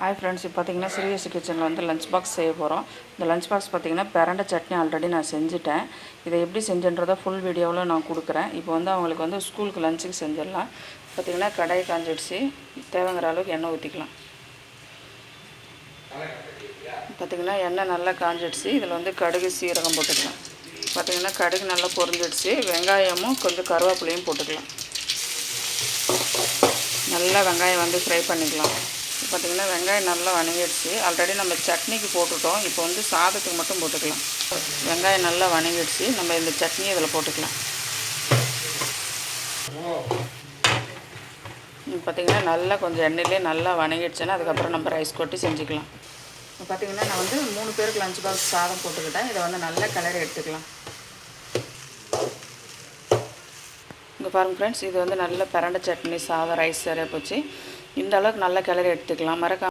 Hi friends இப்போ பார்த்தீங்கன்னா Sirius கிச்சனில் வந்து லஞ்ச் பாக்ஸ் செய்ய போகிறோம் இந்த லஞ்ச் பாக்ஸ் பார்த்தீங்கன்னா பெரண்டை சட்னி ஆல்ரெடி நான் செஞ்சுட்டேன். இதை எப்படி செஞ்சுன்றதை ஃபுல் வீடியோவில் நான் கொடுக்குறேன். இப்போ வந்து அவங்களுக்கு வந்து ஸ்கூலுக்கு லஞ்சுக்கு செஞ்சிடலாம். பார்த்தீங்கன்னா கடாய் காஞ்சிடுச்சு. தேவைங்கிற அளவுக்கு எண்ணெய் ஊற்றிக்கலாம் பார்த்திங்கன்னா எண்ணெய் நல்லா காஞ்சிடுச்சு. இதில் வந்து கடுகு சீரகம் போட்டுக்கலாம். பார்த்திங்கன்னா கடுகு நல்லா பொரிஞ்சிடுச்சு. வெங்காயமும் கொஞ்சம் கருவேப்பிலையும் போட்டுக்கலாம். நல்லா வெங்காயம் வந்து ஃப்ரை பண்ணிக்கலாம். பார்த்திங்கன்னா வெங்காயம் நல்லா வணங்கிடுச்சு. ஆல்ரெடி நம்ம சட்னிக்கு போட்டுட்டோம். இப்போ வந்து சாதத்துக்கு மட்டும் போட்டுக்கலாம். வெங்காயம் நல்லா வணங்கிடுச்சு. நம்ம இந்த சட்னி இதில் போட்டுக்கலாம். பார்த்திங்கன்னா நல்லா கொஞ்சம் எண்ணெயிலே நல்லா வணங்கிடுச்சுன்னா அதுக்கப்புறம் நம்ம ரைஸ் கொட்டி செஞ்சுக்கலாம். இப்போ பார்த்திங்கன்னா நான் வந்து மூணு பேருக்கு லஞ்ச் பாக்ஸ் சாதம் போட்டுக்கிட்டேன். இதை வந்து நல்லா கிளறி எடுத்துக்கலாம். இங்கே பாருங்கள் ஃப்ரெண்ட்ஸ் இது வந்து நல்ல பரண்ட சட்னி சாதம் ரைஸ் சரியாக போச்சு. இந்த அளவுக்கு நல்லா கிளறி எடுத்துக்கலாம். மறக்காம